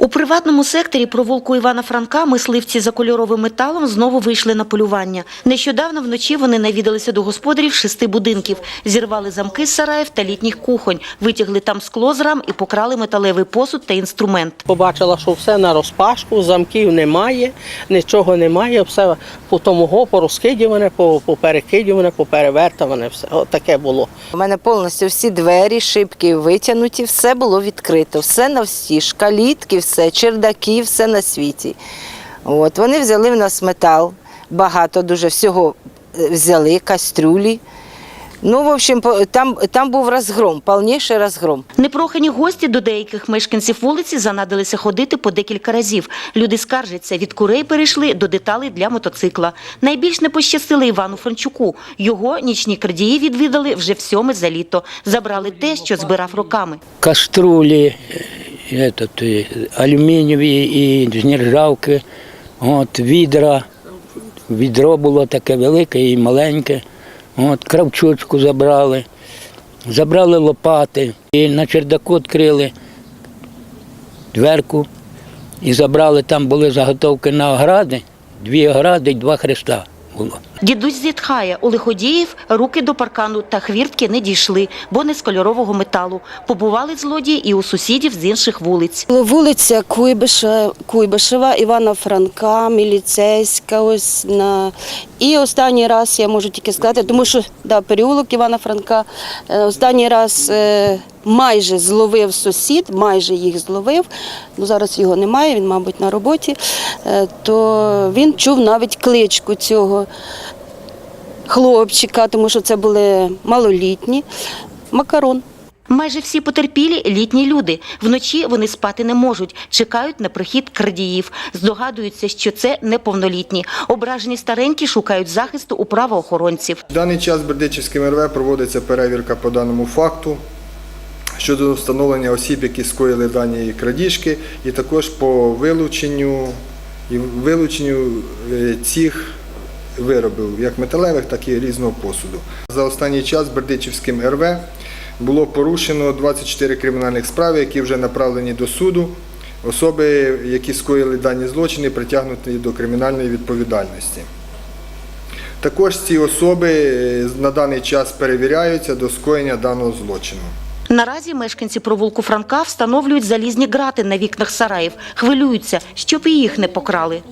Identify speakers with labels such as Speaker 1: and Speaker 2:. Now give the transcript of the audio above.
Speaker 1: У приватному секторі провулку Івана Франка мисливці за кольоровим металом знову вийшли на полювання. Нещодавно вночі вони навідалися до господарів шести будинків, зірвали замки з сараїв та літніх кухонь, витягли там скло з рам і покрали металевий посуд та інструмент.
Speaker 2: Побачила, що все на розпашку, замків немає, нічого немає, все по тому гопу розкидіване, по, поперекидіване, поперевертаване, все. От таке було.
Speaker 3: У мене повністю всі двері, шибки витягнуті, все було відкрито, все на всі, шкалітки, все, чердаки, все на світі. От, вони взяли в нас метал, багато дуже всього е, взяли, кастрюлі. Ну, в общем, там, там був розгром, повніший розгром.
Speaker 1: Непрохані гості до деяких мешканців вулиці занадилися ходити по декілька разів. Люди скаржаться, від курей перейшли до деталей для мотоцикла. Найбільш не пощастили Івану Франчуку. Його нічні крадії відвідали вже в сьоме за літо. Забрали те, що збирав роками.
Speaker 4: каструлі, этот, е, алюмінієві і нержавки, от, відра. Відро було таке велике і маленьке. От, кравчучку забрали, забрали лопати. І на чердаку відкрили дверку і забрали, там були заготовки на огради, дві огради і два хреста було.
Speaker 1: Дідусь зітхає, у лиходіїв руки до паркану та хвіртки не дійшли, бо не з кольорового металу. Побували злодії і у сусідів з інших вулиць.
Speaker 5: Вулиця Куйбиша, Куйбишева, Івана Франка, Міліцейська. Ось на і останній раз я можу тільки сказати, тому що да, переулок Івана Франка. е, Останній раз е, майже зловив сусід, майже їх зловив. Ну зараз його немає, він, мабуть, на роботі. Е, То він чув навіть кличку цього хлопчика, тому що це були малолітні. Макарон.
Speaker 1: Майже всі потерпілі літні люди. Вночі вони спати не можуть, чекають на прихід крадіїв. Здогадуються, що це неповнолітні. Ображені старенькі шукають захисту у правоохоронців.
Speaker 6: В даний час Бердичівським РВ проводиться перевірка по даному факту щодо встановлення осіб, які скоїли дані крадіжки, і також по вилученню, вилученню е, цих виробів, як металевих, так і різного посуду. За останній час Бердичівським РВ було порушено 24 кримінальних справи, які вже направлені до суду. Особи, які скоїли дані злочини, притягнуті до кримінальної відповідальності. Також ці особи е, на даний час перевіряються до скоєння даного злочину.
Speaker 1: Наразі мешканці провулку Франка встановлюють залізні грати на вікнах сараїв. Хвилюються, щоб і їх не покрали.